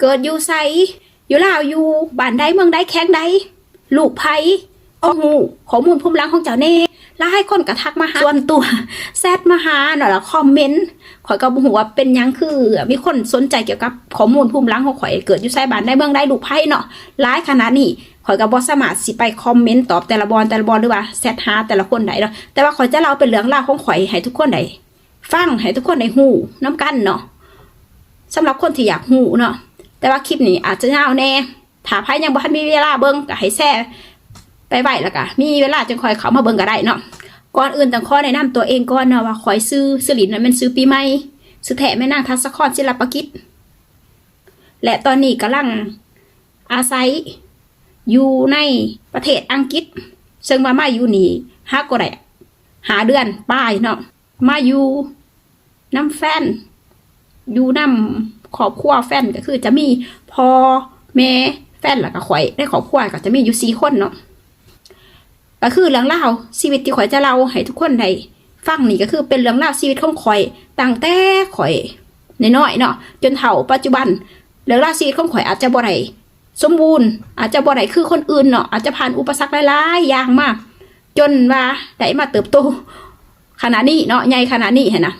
เกิดอยู่ไสอยู่ลาวอยู่บ้านใดเมืองใดแข้งใดลูกไผโอ้โหข้อมูลภูมิหลังของเจ้าเน่แล้วให้คนกระทักมาหาส่วนตัวแซดมาหาหน่อยละคอมเมนต์ข่อยก็บ่ฮู้ว่าเป็นหยังคือ มีคนสนใจเกี่ยวกับข้อมูลภูมิหลังของข่อยเกิดอยู่ไสบ้านใดเมืองใดลูกไผเนาะหลายขนาดนี้ข่อยก็บ่สามารถสิไปคอมเมนต์ตอบแต่ละบอลแต่ละบอลหรือว่าแซดหาแต่ละคนได้เนาะแต่ว่าข่อยจะเล่าเป็นเรื่องราวของข่อยให้ทุกคนได้ฟังให้ทุกคนได้ฮู้นํกันเนาะสำหรับคนที่อยากฮู้เนาะ แต่ว่าคลิปนี้อาจจะยาวแน่ถ้าไผยังบ่ทันมีเวลาเบิ่งก็ให้แชร์ไปไว้แล้วก็มีเวลาจังคอยเขามาเบิ่งก็ได้เนาะก่อนอื่นต้องข้อแนะนำตัวเองก่อนเนาะว่าข่อยซื้อสลินนั้นเป็นซื้อปีใหม่ซื้อแถแม่นางทัศครศิลปกิจ และตอนนี้กำลังอาศัยอยู่ในประเทศอังกฤษ ซึ่งว่ามาอยู่นี่ฮักก็ได้หาเดือนป้ายเนาะมาอยู่น้ำแฟน อยู่น้ำ ครอบครัวแฟนก็คือจะมีพ่อแม่แฟนแล้วก็ข่อยในครอบครัวก็จะมีอยู่สี่คนเนาะก็คือเรื่องเล่าชีวิตที่ข่อยจะเล่าให้ทุกคนได้ฟังนี่ก็คือเป็นเรื่องเล่าชีวิตของข่อยตั้งแต่ข่อยน้อยๆเนาะจนเฒ่าปัจจุบันเรื่องเล่าชีวิตของข่อยอาจจะบ่ไดสมบูรณ์อาจจะบ่ไดคือคนอื่นเนาะอาจจะผ่านอุปสรรคหลายๆอย่างมาก จนว่าได้มาเติบโตขนาดนี้เนาะใหญ่ขนาดนี้เห็นนะ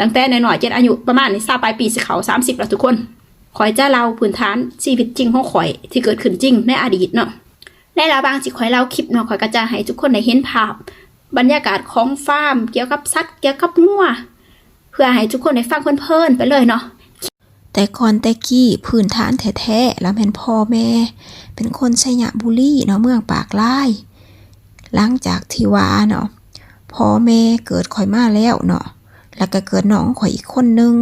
ตั้งแต่น้อยๆจนอายุประมาณนี้ทราปลายปีสิเขาสามสิบแล้วทุกคนข่อยจะเล่าพื้นฐานชีวิตจริงของข่อยที่เกิดขึ้นจริงในอดีตเนาะในระบางสิข่อยเล่าคลิปเนาะข่อยก็จะให้ทุกคนได้เห็นภาพ บรรยากาศของฟาร์ม เกี่ยวกับสัตว์เกี่ยวกับงัวเพื่อให้ทุกคนได้ฟังเพลินๆไปเลยเนาะแต่ก่อนแต่กี้พื้นฐานแท้ๆแล้วแม่นพ่อแม่ เป็นคนชัยบุรีเนาะเมืองปากลายหลังจากที่ว่าเนาะพ่อแม่เกิดข่อยมาแล้วเนาะ แล้วก็เกิดน้องข่อยอีกคนนึง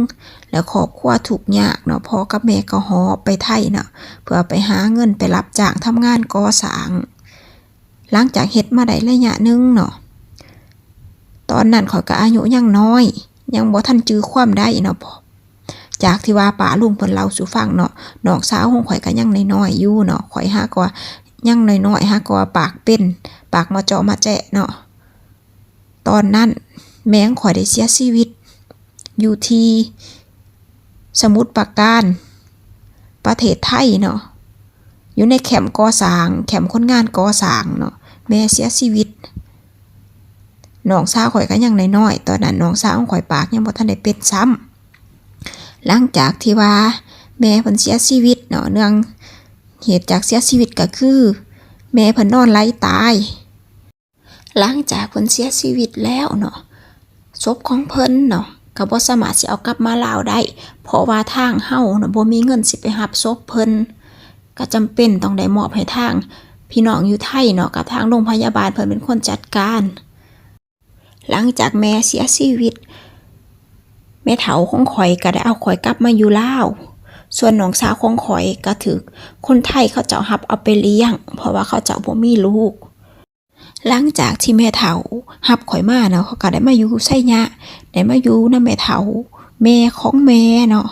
แล้วครอบครัวถูกยากเนาะพ่อกับแม่ก็หอบไปไทยเนาะเพื่อไปหาเงินไปรับจ้างทำงานก่อสร้าง หลังจากเฮ็ดมาได้ระยะหนึงเนาะตอนนั้นข่อยก็อายุยังน้อย ยังบ่ทันจื้อความได้เนาะจากที่ว่าป่าลุงเพิ่นเล่าสู่ฟังเนาะน้องสาวของข่อยก็ยังน้อยๆอยู่เนาะข่อยหากว่ายังน้อยๆหากว่าปากเป็น ปากมาเจาะมาแจะเนาะตอนนั้น แม่งข่อยได้เสียชีวิต อยู่ที่สมุทรปราการ ประเทศไทยเนาะอยู่ในแคมป์ก่อสร้างแคมป์คนงานก่อสร้างเนาะแม่เสียชีวิตน้องสาวข่อยก็ยังน้อยๆตอนนั้นน้องสาวของข่อยปากยังบ่ทันได้เป็นซ้ำหลังจากที่ว่า แม่เพิ่นเสียชีวิตเนาะเนื่องเหตุจากเสียชีวิตก็คือ แม่เพิ่นนอนไร้ตาย หลังจากเพิ่นเสียชีวิตแล้วเนาะ ศพของเพิ่นเนาะก็บ่สามารถสิเอากลับมาลาวได้ เพราะว่าทางเฮาเนาะบ่มีเงินสิไปรับศพเพิ่นก็จำเป็นต้องได้มอบให้ทาง พี่น้องอยู่ไทยเนาะกับทางโรงพยาบาลเพิ่นเป็นคนจัดการ หลังจากแม่เสียชีวิต แม่เฒ่าของข่อยก็ได้เอาข่อยกลับมาอยู่ลาวส่วนน้องสาวของข่อยก็ถือคนไทยเขาเจ้าหับเอาไปเลี้ยง เพราะว่าเขาเจ้าบ่มีลูก หลังจากที่แม่เฒ่าหับข่อยมาเนาะเขาก็ได้มาอยู่ไสยะได้มาอยู่นำแม่เฒ่าแม่ของแม่เนาะ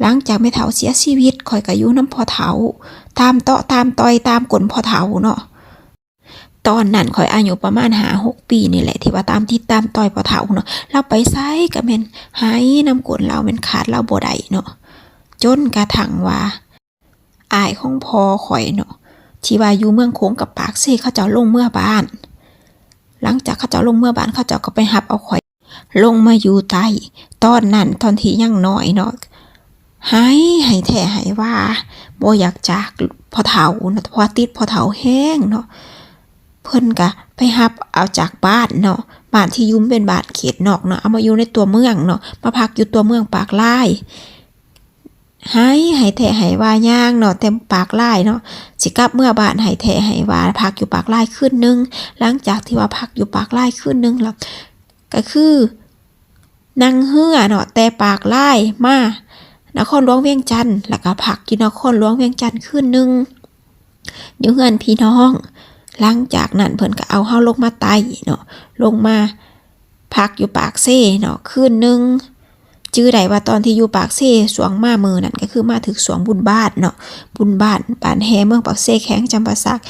หลังจากแม่เฒ่าเสียชีวิตข่อยก็อยู่น้ำพ่อเฒ่า ตามเตาะตามต่อยตามกลพ่อเฒ่าเนาะตอนนั้นข่อยอายุประมาณหาหกปีนี่แหละที่ว่าตามที่ตามต่อยพ่อเฒ่าเนาะเราไปไสก็แม่นหายน้ำกลเราแม่นขาดเราบ่ได้เนาะจนกระทั่งว่าอายของพ่อข่อยเนาะ ที่ว่าอยู่เมืองโขงกับปากเซเขาเจ้าลงเมื่อบ้าน หลังจากเขาเจ้าลงเมื่อบ้านเขาเจ้าก็ไปหับเอาข่อย ลงมาอยู่ใต้ตอนนั้นตอนที่ยังน้อยเนาะหายหายแท้หายว่าบ่อยากจากพอเฒ่านะพราะว่าติดพอเฒ่าแห้งเนาะเพิ่นก็ไปหับเอาจากบ้านเนาะบ้านที่ยุ่มเป็นบ้านเขตนอกเนาะเอามาอยู่ในตัวเมืองเนาะมาพักอยู่ตัวเมืองปากลาย หายหายแท้หายว่าย่างเนาะเต็มปากลายเนาะสิกลับเมื่อบ้านหายแท้หายว่าพักอยู่ปากลายขึ้นนึง หลังจากที่ว่าพักอยู่ปากลายขึ้นนึงแล้วก็คือนั่งเหือเนาะแต่ปากไลายมานครหลวงเวียงจันทน์แล้วก็พักอยู่นครหลวงเวียงจันทน์ขึ้นนึงอยู่เงินพี่น้อง หลังจากนั้นเพิ่นก็เอาเฮาลงมาไต่เนาะลงมาพักอยู่ปากเซ่เนาะคืนหนึง จื้อไดว่าตอนที่อยู่ปากเซสวงมามือนั่นก็คือมาถึงสวงบุญบ้านเนาะบุญบ้านบ้านแฮเมืองปากเซแข้งจำปาสัก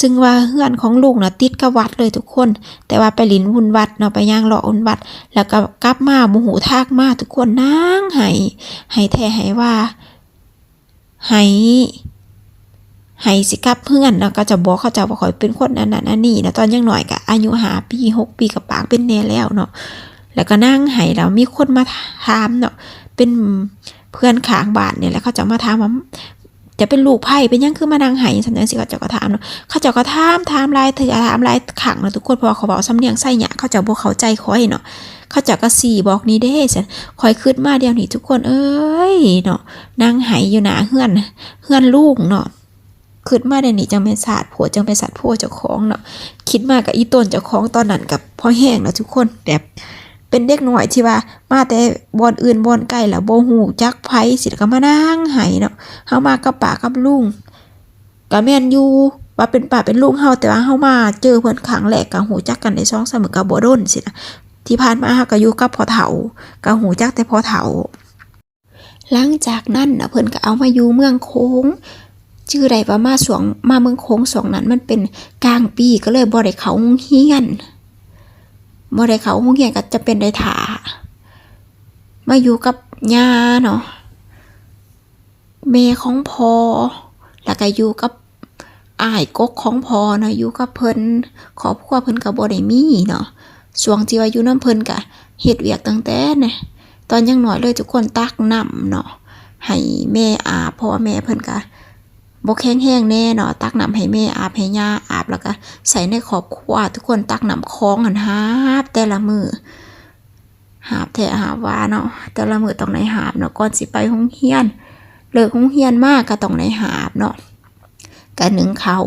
ซึ่งว่าเฮือนของลูกนะติดกับวัดเลยทุกคน แต่ว่าไปหลินวุ่นวัดเนาะไปย่างเลาะอุ่นวัด แล้วก็กลับมาโมโหทากมาทุกคนนั่งไห้ไห้แท้ไห้ว่าไห้ไห้สิกับเพื่อนเนาะก็จะบอกเขาจะว่าข่อยเป็นคนอันนั้นอันนี้นะตอนยังหน่อยก็อายุหาปีหกปีกับปากเป็นแน่แล้วเนาะ แล้วก็นั่งไห้แล้วมีคนมาถามเนาะเป็นเพื่อนขางบานเนี่ยแหละเขาจะมาถามว่าจะเป็นลูกไผ่เป็นยังคือมานั่งไห้สัญญาสิเขาเจะก็ถามเนาะเขาเจ้าก็ถามถามลายเถื่อถามลายขังเนาะทุกคนพราะว่าเขาบอกสำเนียงไส้หยะเขาเจ้าบ่เขาใจคอยเนาะเขาเจ้าก็สี่บอกนี้เด้ฉันคอยขึ้นมาเดียวนี้ทุกคนเอ้ยเนาะนางไหอยู่หนาเฮือนเฮือนลูกเนาะขึ้นมาเดี๋ยวนี้จังเป็นศาสตร์ผัวจังเป็นศาสตร์ผัวเจ้าของเนาะคิดมากับอีต้นเจ้าของตอนนั้นกับพ่อแห้งเนาะทุกคนแบบ เป็นเด็กหน่อยที่ว่า มาแต่บอนอื่นบอนไกลแล้วบ่ฮู้จักไผสิแล้วก็มานั่งไหเนาะเฮามากับป่ากับลุงก็แม่นอยู่ว่าเป็นป่าเป็นลูกเฮาแต่ว่าเฮามาเจอเพิ่นครั้งแรกก็หูจักกันได้2 3มื้อก็บ่ดนสินะที่ผ่านมาเฮาก็อยู่กับพ่อเฒ่าก็หูจักแต่พ่อเฒ่า หลังจากนั้นนะเพิ่นก็เอามาอยู่เมืองโค้งชื่อใดว่ามาสวงมาเมืองโค้งสวงนั้นมันเป็นกลางปีก็เลยบ่ได้เขาเรียน บ่ได้เข้าโรงเรียนก็จะเป็นได้ถามาอยู่กับย่าเนาะแม่ของพอแล้วก็อยู่กับอ้ายกกของพอเนาะอยู่กับเพิ่นครอบครัวเพิ่นก็บ่ได้มีเนาะช่วงที่ว่าอยู่นํเพิ่นก็เฮ็ดเวียกตั้งแต่นะตอนยังน้อยเลยทุกคนตักน้ำเนาะให้แม่อาบเพราะว่าแม่เพิ่นก็ บ่แข็งแรงแน่เนาะตักน้ำให้แม่อาบให้ย่าอาบแล้วก็ใส่ในครอบครัวทุกคนตักน้ำคล้องหันหาบแต่ละมือหาบแท้หาบว่าเนาะแต่ละมือต้องไหนหาบเนาะก่อนสิไปโรงเรียนเลิกโรงเรียนมากก็ต้องในหาบเนาะกันหนึ่งเขา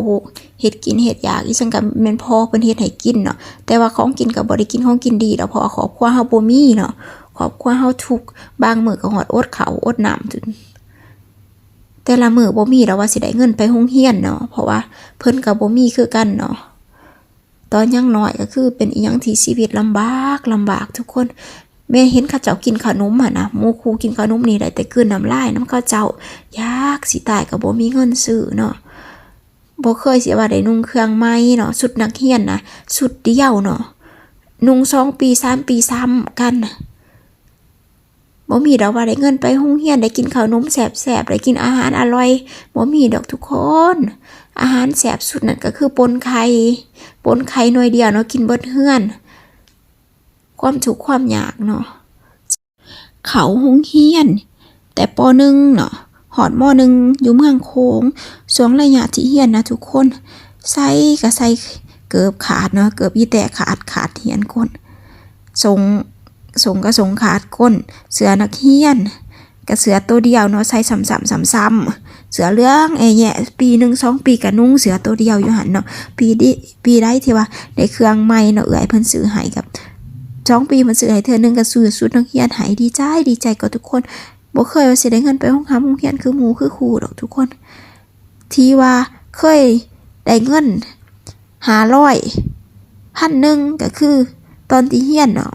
เฮ็ดกินเฮ็ดอยากอีสังก็แม่นพ่อเพิ่นเฮ็ดให้กินเนาะแต่ว่าของกินก็บ่ได้กินของกินดีเราะว่าครอบครัวเฮาบ่มีเนาะครอบครัวเฮาทุกบางมือก็ฮอดอดเขาอดน้ำจน แต่ละมือบ่มีดอกว่าสิได้เงินไปโรงเรียนเนาะเพราะว่าเพิ่นก็บ่มีคือกันเนาะตอนยังน้อยก็คือเป็นอีหยังที่ชีวิตลำบากลำบากทุกคนแม่เห็นข้าเจ้ากินขนมอะนะมูคูกินขนมนี่ได้แต่กลืนน้ำลายน้ำข้าเจ้ายากสิตายกับบ่มีเงินซื้อเนาะบ่เคยเสิว่าได้นุ่งเครื่องไหมเนาะสุดนักเรียนนะสุดเดียวเนาะนุ่งสองปีสามปีซ้ำกันนะ บ่มีดอกว่าได้เงินไปโรงเรียนได้กินขนมแสบๆได้กินอาหารอร่อยบ่มีดอกทุกคน อาหารแสบสุดนั่นก็คือปนไข่ปนไข่หน่อยเดียวเนาะกินเบิดเฮือน ความทุกข์ความยากเนาะเขาหงเฮียน แต่ปหนึ่งเนาะหอดมอหนึ่งอยู่เมืองโค้งสวงระยะที่เฮียนนะทุกคนใส่ก็ใส่เกือบขาดเนาะเกือบอีแต่ขาดขาดเฮียนคนทรง ทรงก็ทรงขาดก้น เสือนักเฮียนกับเสือตัวเดียวเนาะใส่ซ้ำๆซ้ำๆเสือเรื่องไอ้แย่ปีหนึ่งสองปีกับนุ่งเสือตัวเดียวอยู่หันเนาะปีดิปีได้ที่ว่าในเครื่องใหม่เนาะเอื่อยเพิ่นซื้อให้กับสองปีมันซื้อให้เธอหนึ่งก็ซื้อสุดนักเรียนหายดีใจดีใจกับทุกคนบ่เคยว่าสิได้เงินไปห้องหาโรงเรียนคือหมูคือครูดอกทุกคน ที่ว่าเคยได้เงินหาร้อยพันหนึ่งก็คือตอนที่เฮียนเนาะ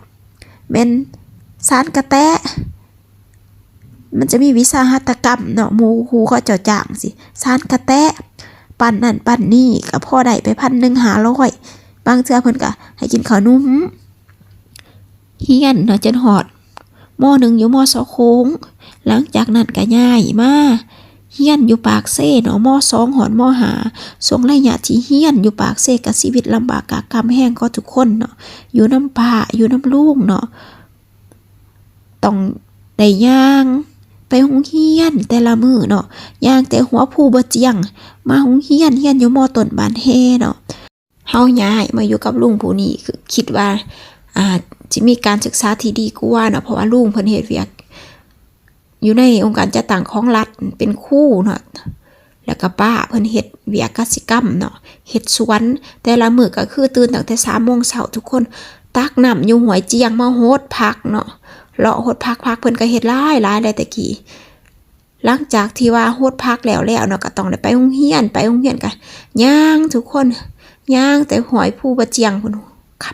เป็นสารกระแตะมันจะมีวิสาหตกรรมเนาะมูครูก็เจ้าจ้างสิสารกระแตะปั่นนั่นปั่นนี่ก็พ่อได้ไปพันหนึ่งหาร้อยบางเทื่อเพิ่นก็ให้กินขนมเฮียนเนาะจนหอดมอหนึ่งอยู่มอสองโค้ง หลังจากนั้นก็ย้ายมา เฮียนอยู่ปากเซ่เนาะมอสองหอดมอหาสวงระยะที่เฮียนอยู่ปากเซ่กับชีวิตลำบากกากรรมแห้งก็ทุกคนเนาะอยู่น้ำป่าอยู่น้ำลูกเนาะต้องได้ย่าง ไปหงเฮียนแต่ละมือเนาะย่างแต่หัวผู้บเจียง มาหงเฮียนเฮียนอยู่มอต้นบานเฮเนาะเฮาย้ายมาอยู่กับลุงผู้นี้คือคิดว่าอาจจะมีการศึกษาที่ดีกว่าเนาะเพราะว่าลุงเพิ่นเฮ็ดเวียก อยู่ในองค์การจัดตั้งของรัฐเป็นคู่เนาะแล้วก็ป้าเพิ่นเฮ็ดเวียกกสิกรรมเนาะเฮ็ดสวน แต่ละมื้อก็คือตื่นตั้งแต่3โมงเช้าทุกคนตักน้ำอยู่หวยเจียงมาโฮดพักเนาะเลาะโฮดพักพักเพิ่นก็เฮ็ดหลายหลายได้แต่กี้หลังจากที่ว่าโฮดพักแล้วแล้วเนาะก็ต้องได้ไปโรงเรียนไปโรงเรียนกันย่างทุกคนย่างแต่หวยผู้บ่เจียงพุ่น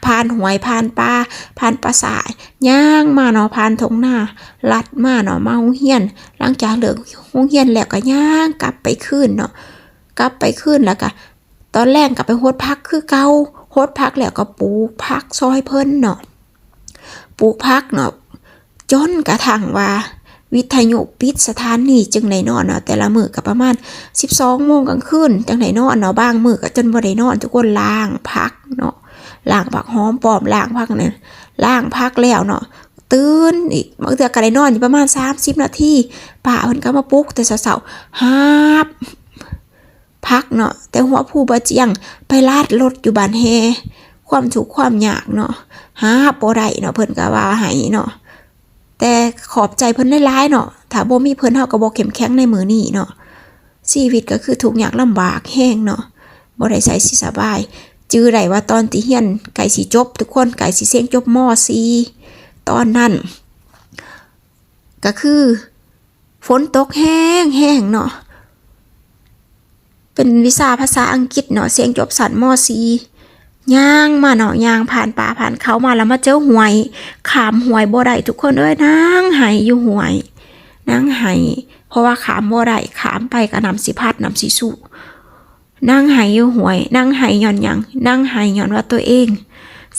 ผ่านหวยผ่านป่าผ่านปราสาทย่างมาเนาะผ่านทงหน้าลัดมาเนาะมาโรงเรียนหลังจากเหลิกโรงเรียนแล้วก็ย่างกลับไปคืนเนาะกลับไปคืนแล้วก็ตอนแรกก็ไปโฮดพักคือเกาโฮดพักแล้วก็ปลูกพักซอยเพิ่นเนาะปลูกพักเนาะจนกระทั่งว่าวิทยุปิดสถานีจึงได้นอนเนาะแต่ละมือก็ประมาณ 12โมงกลางคืนจังได้นอนเนาะบางมือก็จนบ่ได้นอนทุกคนล้างพักเนาะ ล้างผักหอมปลอมล้างพักนั่นล้างพักแล้วเนาะตื่นอีกบางเทื่อก็ได้นอนอยู่ประมาณ 30 นาทีป้าเพิ่นก็มาปลุกแต่เช้าๆหาบพักเนาะแต่หัวผู้บาเจียงไปลาดรถอยู่บ้านแฮความถูกความยากเนาะหาบ่ได้เนาะเพิ่นก็ว่าให้เนาะแต่ขอบใจเพิ่นหลายเนาะถ้าบ่มีเพิ่นเฮาก็บ่เข้มแข็งในมือนี้เนาะชีวิตก็คือทุกยากลำบากแห้งเนาะบ่ได้ใช้สิสบาย จื้อได้ว่าตอนที่เฮียนไก่สิจบ ทุกคนไก่สิเสียงจบม .4 ตอนนั้น ก็คือฝนตกแห้งแห้งเนาะเป็นวิชาภาษาอังกฤษเนาะเสียงจบสันมอซีย่างมาเนาะย่างผ่านป่าผ่านเขามาแล้วมาเจอหวยขามหวยบ่ได้ทุกคนเอ้ยนางไหายอยู่หวยนางไหายเพราะว่าขามบ่ได้ขามไปก็นำสิพัดนำสิสู้ นางหายอยู่หวยนางหายย้อนหยังนางหายย้อนว่าตัวเอง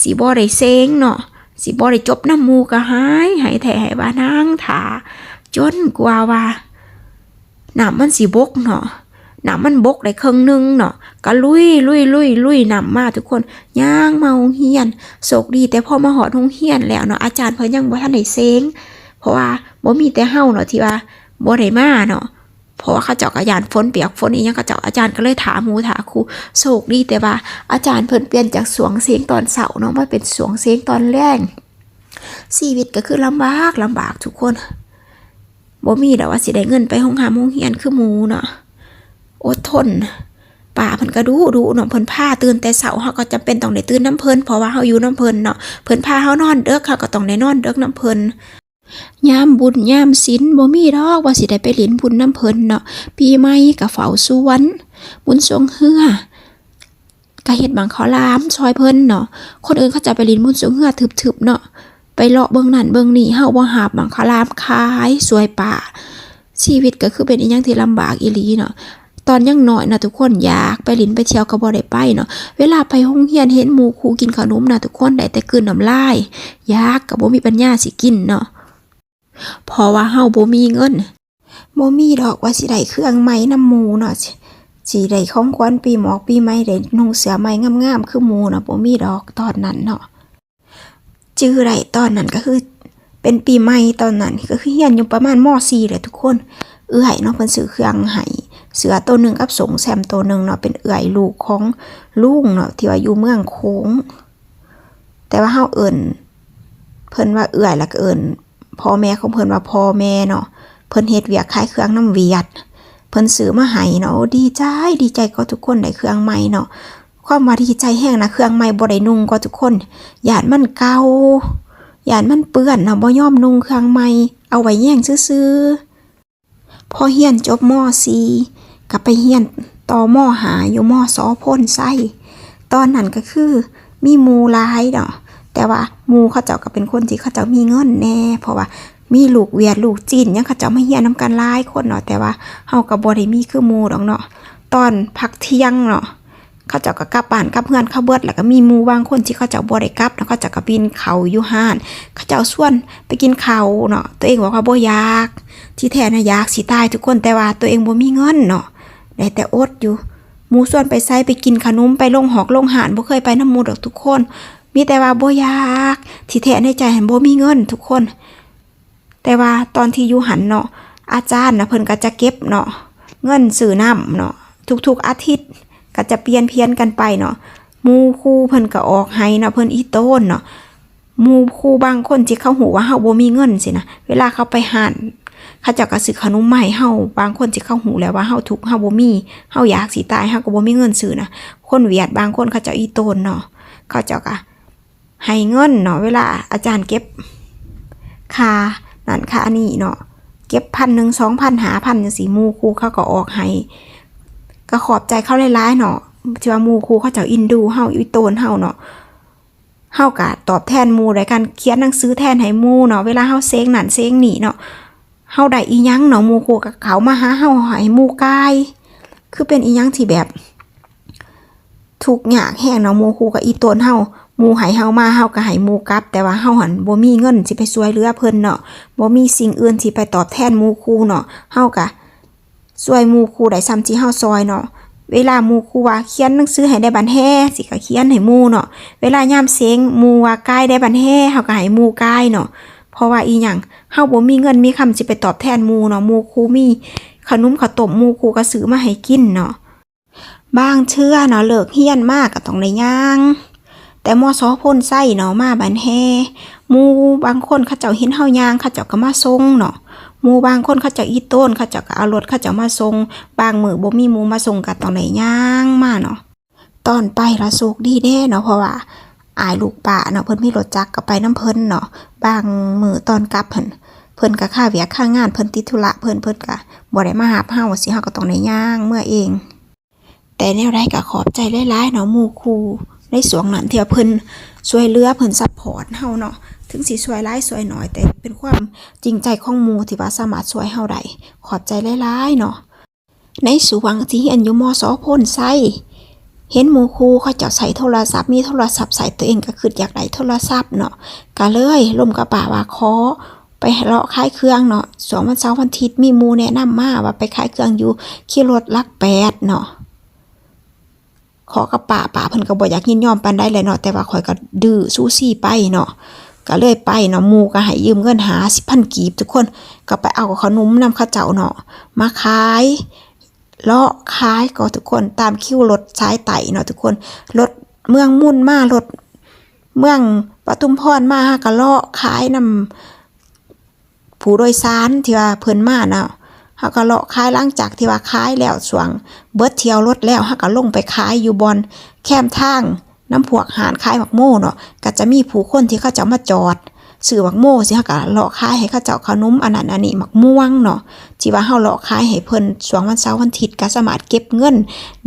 สิบ่ได้เซ็งเนาะสิบ่ได้จบน้ำมูก็หายหายแท้ให้ว่านางถาจนกว่าว่าน้ำมันสิบกเนาะหน้ำมันบกได้ครึ่งหนึงเนาะก็ลุยลุยลุยลุยหน้ำมาทุกคนย่างมาโรงเฮียนโศกดี แต่พอมาหอดโรงเฮียนแล้วเนาะอาจารย์เพิ่นยังบ่ทันได้เซ็งเพราะว่าบ่มีแต่เฮาเนาะที่ว่าบ่ได้มาเนาะ เพราะว่าเขาเจ้าก็ยานฝนเปียกฝนอีหยังเขาเจ้าอาจารย์ก็เลยถามหมูถามครูโศกดีแต่ว่า อาจารย์เพิ่นเปลี่ยนจากสวงเสียงตอนเสาร์เนาะมาเป็นสวงเสียงตอนแรงชีวิตก็คือลำบากลำบากทุกคนบ่มีดอกว่าสิได้เงินไปโรงหาโรงเรียนคือหมูเนาะอดทนป่าเพิ่นก็ดูดูเนาะเพิ่นพาตื่นแต่เช้าเฮาก็จำเป็นต้องได้ตื่นน้ำเพิ่นเพราะว่าเฮาอยู่น้ำเพิ่นเนาะเพิ่นพาเฮานอนเด้อเฮาก็ต้องได้นอนเด้อน้ำเพิ่น ยามบุญยามศีลบ่มีดอกว่าสิได้ไปเล่นบุญน้ำเพิ่นเนาะปีใหม่ก็เฝ้าสวนบุญสวงเฮือก็เฮ็ดบังข้าลามซอยเพิ่นเนาะคนอื่นเขาจะไปเล่นบุญสวงเฮือทึบๆเนาะไปเลาะเบิ่งนั่นเบิ่งนี่เฮาบ่หาบบังข้าลามขายสวยป่า ชีวิตก็คือเป็นอีหยังที่ลำบากอีหลีเนาะตอนยังน้อยนะทุกคนอยากไปลินไปเที่ยวก็บ่ได้ไปเนาะเวลาไปห้องเรียนเห็นหมูคูกินขนมนะทุกคนได้แต่กลืนน้ำลายอยากก็บ่มีปัญญาสิกินเนาะ เพราะว่าเฮาบ่มีเงินบ่มีดอกว่าสิได้เครื่องใหม่นำหมูเนาะสิได้ของขวัญปีหมอกปีใหม่ได้นุ่งเสื้อใหม่งามๆคือหมูเนาะบ่มีดอกตอนนั้นเนาะจื้อได้ตอนนั้นก็คือ เป็นปีใหม่ตอนนั้นก็คือเรียนอยู่ประมาณม .4 แหละทุกคน เอื้อยเนาะเพิ่นซื้อเครื่องให้เสือตัวหนึ่งกับสงแซมตัวหนึ่งเนาะเป็นเอื่อยลูกของลุงเนาะที่ว่าอยู่เมืองโค้ง แต่ว่าเฮาเอิ่นเพิ่นว่าเอื่อยแล้วก็เอิ่น พ่อแม่ของเพิ่นว่าพ่อแม่เนาะเพิ่นเฮ็ดเวียกขายเครื่องน้ำเวียด เพิ่นซื้อมาให้เนาะดีใจดีใจก็ทุกคนได้เครื่องใหม่เนาะความว่าดีใจแห้งนะเครื่องใหม่บ่ได้นุ่งก็ทุกคนหยานมันเก่ายานมันเปื้อนเนาะบ่ยอมนุ่งเครื่องใหม่เอาไว้แย่งซื่อพอเฮียนจบม .4 ก็ไปเฮียนต่อมอหาอยู่มอสอพ่นไส้ตอนนั้นก็คือมีมูลายเนาะ แต่ว่ามูเขาเจ้าก็เป็นคนที่เขาเจ้ามีเงินแน่ เพราะว่ามีลูกเวียดลูกจีนยังเขาเจ้ามาเฮียนนำกันหลายคนเนาะแต่ว่าเฮาก็บ่ได้มีคือมูดอกเนาะตอนพักเที่ยงเนาะเขาเจ้าก็กลับบ้านกลับเพื่อนเขาเบิดแล้วก็มีมูบางคนที่เขาเจ้าบ่ได้กลับแล้วเขาเจ้าก็ปีนเขาอยู่ห้านเขาเจ้าส่วนไปกินเขาเนาะตัวเองบอกว่าบ่อยากที่แท้น่ะอยากสิตายทุกคนแต่ว่าตัวเองบ่มีเงินเนาะได้แต่อดอยู่มูส่วนไปไซไปกินขนมไปลงหอกลงหานบ่เคยไปน้ำมูดอกทุกคน มีแต่ว่าโบยากที่แท้ในใจหันบ่มีเงินทุกคน แต่ว่าตอนที่อยู่หันเนาะอาจารย์นะเพิ่นก็จะเก็บเนาะเงินซื้อน้ำเนาะทุกๆอาทิตย์ก็จะเปลี่ยนเพียนกันไปเนาะมูครูเพิ่นก็ออกให้เนาะเพิ่นอีโต้นเนาะมูครูบางคนที่เขาหูว่าเฮาบ่มีเงินสินะเวลาเขาไปหานเขาเจ้าก็ซื้อขนมให้เฮาบางคนที่เข้าหูแล้วว่าเฮาทุกเฮาบ่มีเฮาอยากสิตายเฮาก็บ่มีเงินซื้อนะคนเวียดบางคนเขาเจ้าอีโตนเนาะเขาเจ้าก็ ให้เงินเนาะเวลาอาจารย์เก็บค่านั่นค่านี่เนาะเก็บพันหนึ่งสองพันหาพันจังซี่หมู่ครูเขาก็ออกให้ก็ขอบใจเขาหลายๆเนาะที่ว่ามูครูเขาเจ้าอินดูเฮาอีโตนเฮาเนาะเฮากะตอบแทนมู่โดยการเขียนหนังสือแทนให้มูเนาะเวลาเฮาเซ็งหนันเซ็งหนี่เนาะเฮาได้อีหยังเนาะมูครูกับเขามาหาเฮาให้มูกาย คือเป็นอีหยังที่แบบทุกข์ยากแห้งเนาะมูครูกับอีตนเฮา หมู่ให้เฮามาเฮาก็ให้หมูกลับ แต่ว่าเฮาหันบ่มีเงินสิไปช่วยเหลือเพิ่นเนาะบ่มีสิ่งอื่นที่ไปตอบแทนหมูครูเนาะเฮาก็ช่วยหมูครูได้ซ้ำที่เฮาซอยเนาะเวลาหมูครูว่าเขียนหนังสือให้ได้บันแฮ่สิก็เขียนให้หมูเนาะเวลายามเสียงหมูว่ากายได้บันแฮ่เฮาก็ให้หมู่กายเนาะเพราะว่าอีหยังเฮาบ่มีเงินมีคำสิไปตอบแทนหมูเนาะหมูครูมีขนมข้าวต้มหมูครูก็ซื้อมาให้กินเนาะบางเชื่อเนาะเลิกเฮียนมากก็ต้องได้ย่าง แต่มอซอพ่นไส้เนาะมาบันแฮหมูบางคนเขาเจ้าเห็นเฮายางเขาเจ้าก็มาส่งเนาะหมูบางคนเขาเจ้าอีต้นเขาเจ้าก็เอารถเขาเจ้ามาส่งบางมือบ่มีหมูมาส่งก็ต้องได้ย่างมาเนาะตอนไปละสุกดีแน่เนาะเพราะว่าอายลูกป่าเนาะเพิ่นมีรถจักรก็ไปน้ำเพิ่นเนาะบางมือตอนกลับเพิ่นเพิ่นก็ค่าเวียค่างานเพิ่นติดธุระเพิ่นเพิ่นก็บ่ได้มาหาเฮาสิเฮาก็ต้องได้ย่างเมื่อเอง แต่แนวใดก็ขอบใจหลายๆเนาะหมู่ครู ในสวงนั้นที่ว่าเพิ่นช่วยเหลือเพิ่นซัพพอร์ตเฮาเนาะถึงสิช่วยหลายช่วยน้อย แต่เป็นความจริงใจของหมู่ที่ว่าสามารถช่วยเฮาได้ขอบใจหลายๆเนาะในสวงที่เรียนอยู่มสพ่นไส้เห็นหมู่ครูเขาเจ้าใส่โทรศัพท์มีโทรศัพท์ใส่ตัวเองก็คืออยากได้โทรศัพท์เนาะก็เลยล่มกระป่าว่าขอไปเลาะขายเครื่องเนาะสองวันเสาร์วันอาทิตย์มีมูแนะนำมาว่าไปขายเครื่องอยู่ขี่รถลักแปดเนาะ ขอกับป่าป่าเพิ่นก็บ่อยากยินยอมปานใดเลยเนาะแต่ว่าข่อยก็ดื้อสู้ซี่ไปเนาะก็เลยไปเนาะมูก็ให้ยืมเงินหา10,000กีบทุกคนก็ไปเอาขนมนำข้าเจ้าเนาะมาขายเลาะขายก็ทุกคนตามคิวรถสายไต่เนาะทุกคนรถเมืองมุ่นมารถเมืองปทุมพรมาก็เลาะขายนำผู้โดยสารที่ว่าเพิ่นมาเนาะ เฮาก็เลาะขายหลังจากที่ว่าขายแล้วสวง เบิดเที่ยวรถแล้วเฮาก็ลงไปขายอยู่บอนแคมทางน้ำพวกหานขายหมักโม่เนาะก็จะมีผู้คนที่เขาจะมาจอดซื้อหมักโม่สิเฮาก็เลาะขายให้เขาเจ้าขนมอันนั้นอันนี้หมักม่วงเนาะที่ว่าเฮาเลาะขายให้เพิ่นสวงวันเสาร์วันอาทิตย์ก็สามารถเก็บเงิน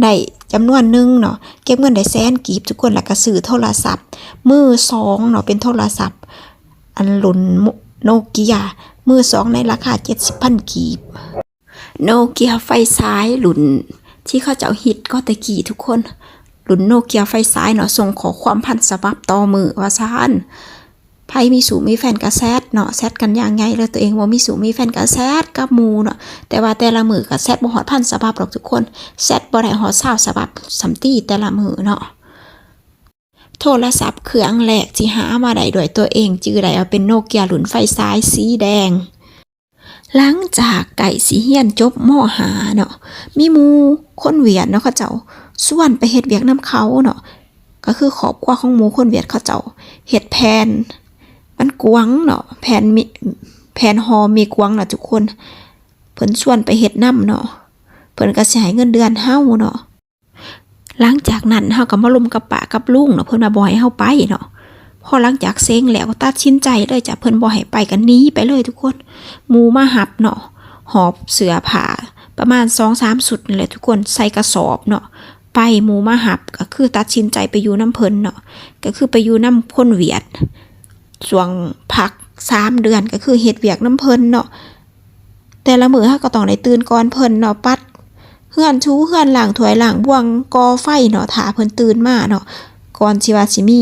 ได้จำนวนหนึ่งเนาะเก็บเงินได้แสนกีบทุกคนแล้วก็ซื้อโทรศัพท์ มือสองเนาะเป็นโทรศัพท์ อันรุ่นโนเกีย มือสองในราคา 70,000 กีบ โนเกียไฟซ้ายหลุน ที่เขาเจ้าฮิตก็ต่กี่ทุกคน หลุนโนเกียไฟซ้ายเนาะส่งขอความพันสบับต่อมือว่าซานไพมีสูมีแฟนกระแซดเนาะแซดกันอย่างไงแล้วตัวเองว่ามีสูมีแฟนกระแซดกับมูเนาะแต่ว่าแต่ละมือกับแซดบ่ฮอดพันสบับหรอกทุกคนแซดบ่ได้ฮอดเศร้าสบับสัมตีแต่ละมือเนาะ โทรศัพท์เครื่องแรกที่หามาได้ด้วยตัวเองจือได้เอาเป็นโนเกียหลุนไฟซ้ายสีแดง หลังจากไก่สีเฮียนจบหม้อหาเนาะมีหมูคนเวียดเนาะเขาเจ้าส่วนไปเฮ็ดเวียกน้ำเขาเนาะก็คือขอบครัวของหมูคนเวียดเขาเจ้าเฮ็ดแผนมันกวางเนาะแผนมีแผนฮอมีกวางเนาะทุกคนเพิ่นส่วนไปเฮ็ดน้ำเนาะเพิ่นก็สิให้เงินเดือนเฮาเนาะ หลังจากนั้นเฮาก็มาลุมกับปะกับลุงเนาะเพิ่นมาบ่ให้เฮาไปเนาะพอหลังจากเซ็งแล้วก็ตัดสินใจเลยจ้ะเพิ่นบ่ให้ไปกันนี้ไปเลยทุกคนหมูมาหับเนาะหอบเสือผ้าประมาณสองสามสุดนี่แหละทุกคนใส่กระสอบเนาะไปหมูมาหับก็คือตัดสินใจไปอยู่น้ำเพิ่นเนาะก็คือไปอยู่น้ำคนเวียดช่วงพักสามเดือนก็คือเฮ็ดเวียกน้ำเพิ่นเนาะแต่ละมือเฮาก็ต้องได้ตื่นก่อนเพิ่นเนาะปัด เฮือนชูเฮือนหลังถวยหลังบวงกอไฟเนาะถาเพิ่นตื่นมาเนาะก่อนสิว่าสิมี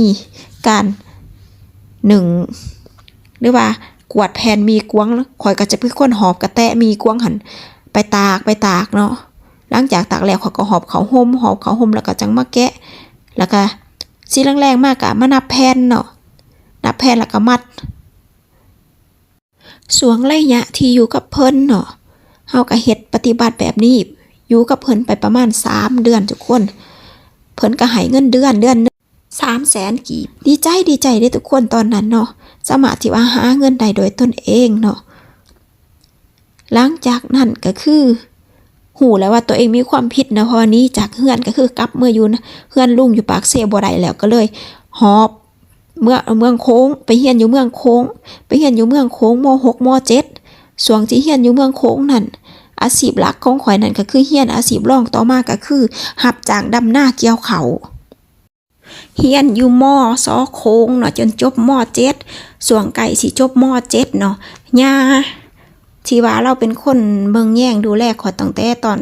การหนึ่งหรือว่ากวาดแผ่นมีกวางข่อยก็จะเป็นคนหอบกระแตะมีกวางหันไปตากไปตากเนาะหลังจากตากแล้วข่อยก็หอบเขาห่มหอบเขาห่มแล้วก็จังมาแกะ แล้วก็สีแรงๆมากอะมานับแผ่นเนาะนับแผ่นแล้วก็มัดสวงระยะที่อยู่กับเพิ่นเนาะเฮาก็เฮ็ดปฏิบัติแบบนี้ อยู่กับเพิ่นไปประมาณ 3 เดือนทุกคน เพิ่นก็ให้เงินเดือนเดือนหนึงสามแสนกีบ ดีใจดีใจเด้ทุกคนตอนนั้นเนาะสมารถที่ว่าหาเงินได้โดยตนเองเนาะหลังจากนั้นก็คือหูแล้วว่าตัวเองมีความผิดนะเพราะวันนี้จากเฮือนก็คือกลับเมื่ออยู่นะเฮือนลุงอยู่ปากเซบ่ได้แล้วก็เลยหอบเมื่อเมืองโค้ง ไปเฮียนอยู่เมืองโค้ง ไปเฮียนอยู่เมืองโค้งมหกมเจ็ดส่วงที่เฮียนอยู่เมืองโค้งนั่น อาชีพหลักของข่อยนั่นก็คือเฮียนอาชีพรองต่อมาก็คือหับจ้างดำหน้าเกี่ยวเขาเฮียนอยู่มอซอโค้งเนาะจนจบมอเจ็ดส่วงไก่สิจบมอเจ็ดเนาะย่าที่ว่าเราเป็นคนเบิ่งแย่งดูแลข่อยตั้งแต่ตอน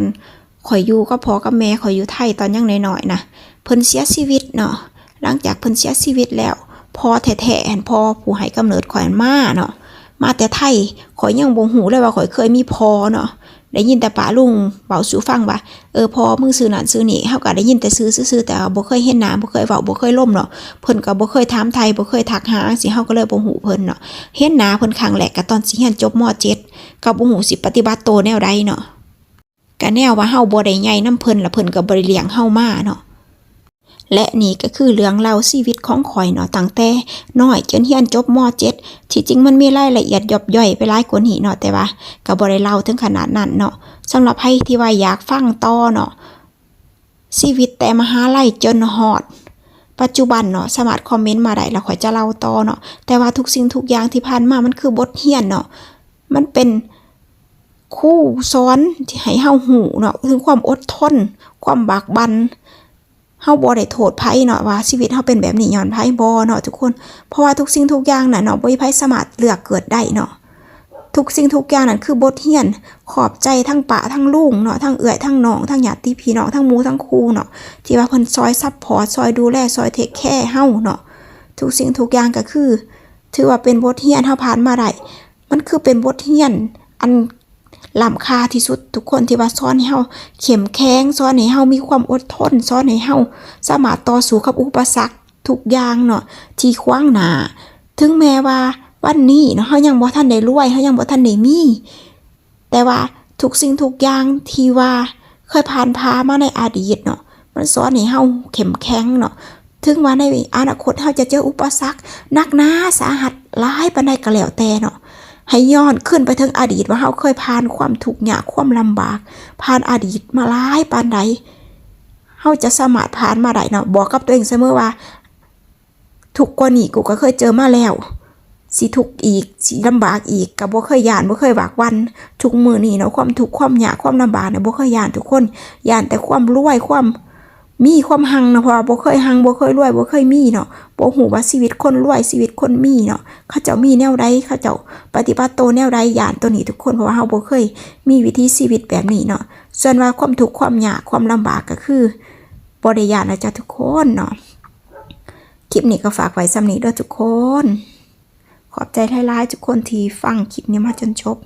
ข่อยอยู่ก็พอกับแม่ข่อยอยู่ไทยตอนยังน้อยๆนะเพิ่นเสียชีวิตเนาะหลังจากเพิ่นเสียชีวิตแล้วพอแท้ๆแอนพอผู้ให้กำเนิดข่อยมาเนาะมาแต่ไทยข่อยยังบ่ฮู้เลยว่าข่อยเคยมีพอเนาะ ได้ยินแต่ป้าลุงเบาสู่ฟังว่าเออพอมึงซื้อนั่นซื้อนี่เฮาก็ได้ยินแต่ซื้อซื้อแต่ว่าบ่เคยเห็นหน้าบ่เคยเว้าบ่เคยล่มเนาะเพิ่นก็บ่เคยถามไทยบ่เคยทักหาสิเฮาก็เลยบ่ฮู้เพิ่นเนาะเห็นหน้าเพิ่นครั้งแรกก็ตอนสิเรียนจบม .7 ก็บ่ฮู้สิปฏิบัติโตแนวใดเนาะก็แนวว่าเฮาบ่ได้ใหญ่น้ำเพิ่นละเพิ่นก็บ่ได้เลี้ยงเฮามาเนาะ และนี่ก็คือเรื่องเล่าชีวิตของข่อยเนาะตั้งแต่น้อยจนเรียนจบม .7 ที่จริงมันมีรายละเอียดย่อบย่อยไปหลายกว่านี้เนาะแต่ว่าก็บ่ได้เล่าถึงขนาดนั้นเนาะสำหรับใครที่ว่าอยากฟังต่อเนาะชีวิตแต่มหาลัยจนฮอดปัจจุบันเนาะสามารถคอมเมนต์มาได้แล้วข่อยจะเล่าต่อเนาะแต่ว่าทุกสิ่งทุกอย่างที่ผ่านมามันคือบทเรียนเนาะมันเป็นครู่สอนที่ให้เฮาหูเนาะถึงความอดทน ความบากบั่น เฮาบ่ได้โทษไผเนาะว่าชีวิตเฮาเป็นแบบนี้ย้อนไผบ่เนาะทุกคน เพราะว่าทุกสิ่งทุกอย่างน่ะเนาะบ่มีไผสามารถเลือกเกิดได้เนาะทุกสิ่งทุกอย่างนั่นคือบทเรียน ขอบใจทั้งปะทั้งลุงเนาะทั้งเอื้อยทั้งน้องทั้งญาติพี่น้องทั้งหมู่ทั้งครูเนาะที่ว่าเพิ่นซอยซัพพอร์ตซอยดูแลซอยเทคแคร์เฮาเนาะทุกสิ่งทุกอย่างก็คือ ถือว่าเป็นบทเรียนเฮาผ่านมาได้มันคือเป็นบทเรียนอัน ล้ำค่าที่สุดทุกคนที่ว่าสอนให้เฮาเข้มแข็งสอนให้เฮามีความอดทนสอนให้เฮาสามารถต่อสู้กับอุปสรรคทุกอย่างเนาะที่ขวางหน้าถึงแม้ว่าวันนี้เนาะเฮายังบ่ทันได้รวยเฮายังบ่ทันได้มี แต่ว่าทุกสิ่งทุกอย่างที่ว่าเคยผ่านพามาในอดีตเนาะมันสอนให้เฮาเข้มแข็งเนาะถึงว่าในอนาคตเฮาจะเจออุปสรรคหนักหนาสาหัสหลายปานใดก็แล้วแต่เนาะ ให้ย้อนขึ้นไปถึงอดีตว่าเราเคยผ่านความทุกข์ยากความลำบาก ผ่านอดีตมาหลายปานใดเราจะสามารถผ่านมาได้เนาะบอกกับตัวเองเสมอว่าทุกกว่านี้กูก็เคยเจอมาแล้วสิทุกอีกสิลำบากอีกก็บ่เคยย่านบ่เคยหวากวันทุกมือนี่เนาะความทุกข์ความยากความลำบากเนี่ยบ่เคยย่านทุกคนย่านแต่ความรวยความ มีความหังเนาะเพราะว่าบ่เคยหังบ่เคยรวยบ่เคยมีเนาะบ่ฮู้ว่าชีวิตคนรวยชีวิตคนมีเนาะเขาเจ้ามีแนวใดเขาเจ้าปฏิบัติตัวแนวใดยานตัวนี้ทุกคนเพราะว่าเฮาบ่เคยมีวิธีชีวิตแบบนี้เนาะส่วนว่าความทุกข์ความยากความลำบากก็คือบ่ได้ยานนะจ๊ะทุกคนเนาะคลิปนี้ก็ฝากไว้สำนี้เด้อทุกคน ขอบใจหลายๆทุกคนที่ฟังคลิปนี้มาจนจบ